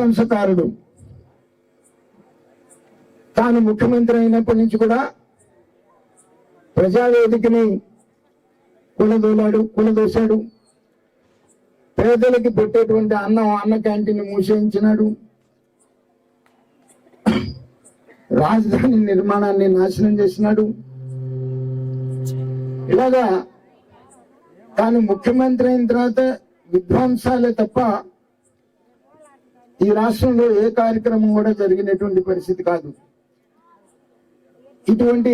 విధ్వంసకారుడు తాను ముఖ్యమంత్రి అయినప్పటి నుంచి కూడా ప్రజావేదికని కులదోలాడు కులదోశాడు. పేదలకి పెట్టేటువంటి అన్నం అన్న క్యాంటీన్ మూసేయించినాడు. రాజధాని నిర్మాణాన్ని నాశనం చేసినాడు. ఇలాగా తాను ముఖ్యమంత్రి అయిన తర్వాత విధ్వంసాలే తప్ప ఈ రాష్ట్రంలో ఏ కార్యక్రమం కూడా జరిగినటువంటి పరిస్థితి కాదు. ఇటువంటి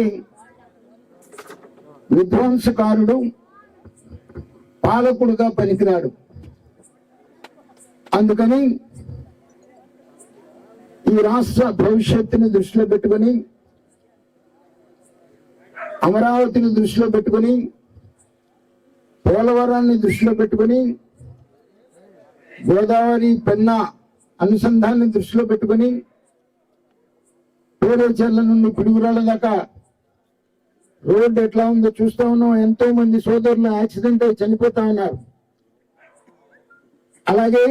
విధ్వంసకారుడు పాలకుడుగా పనికిరాడు. అందుకని ఈ రాష్ట్ర భవిష్యత్తుని దృష్టిలో పెట్టుకొని అమరావతిని దృష్టిలో పెట్టుకొని పోలవరాన్ని దృష్టిలో పెట్టుకొని గోదావరి పెన్నా అనుసంధాన్ని దృష్టిలో పెట్టుకొని పేరేచర్ల నుండి పిడుగురాళ్ళ దాకా రోడ్డు ఎట్లా ఉందో చూస్తా ఉన్నాం. ఎంతో మంది సోదరులు యాక్సిడెంట్ అయి చనిపోతా ఉన్నారు. అలాగే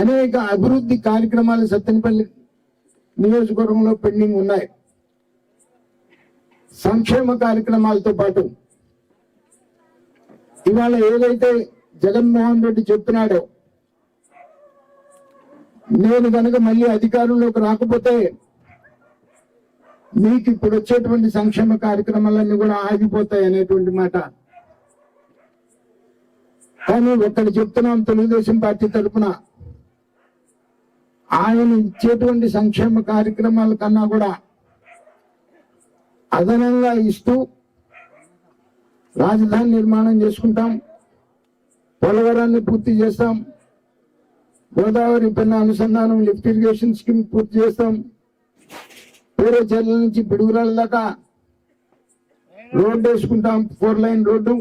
అనేక అభివృద్ధి కార్యక్రమాలు సత్తెనపల్లి నియోజకవర్గంలో పెండింగ్ ఉన్నాయి. సంక్షేమ కార్యక్రమాలతో పాటు ఇవాళ ఏదైతే జగన్మోహన్ రెడ్డి చెప్తున్నాడో నేను కనుక మళ్ళీ అధికారంలోకి రాకపోతే మీకు ఇప్పుడు వచ్చేటువంటి సంక్షేమ కార్యక్రమాలన్నీ కూడా ఆగిపోతాయి అనేటువంటి మాట. కానీ ఒక్కటి చెప్తున్నాం తెలుగుదేశం పార్టీ తరఫున ఆయన ఇచ్చేటువంటి సంక్షేమ కార్యక్రమాల కన్నా కూడా అదనంగా ఇస్తూ రాజధాని నిర్మాణం చేసుకుంటాం. పోలవరాన్ని పూర్తి చేస్తాం. గోదావరి పెన్న అనుసంధానం లిఫ్ట్ ఇరిగేషన్ స్కీమ్ పూర్తి చేస్తాం. వేరే చర్యల నుంచి పిడుగురాల దాకా రోడ్డు వేసుకుంటాం. Four line road.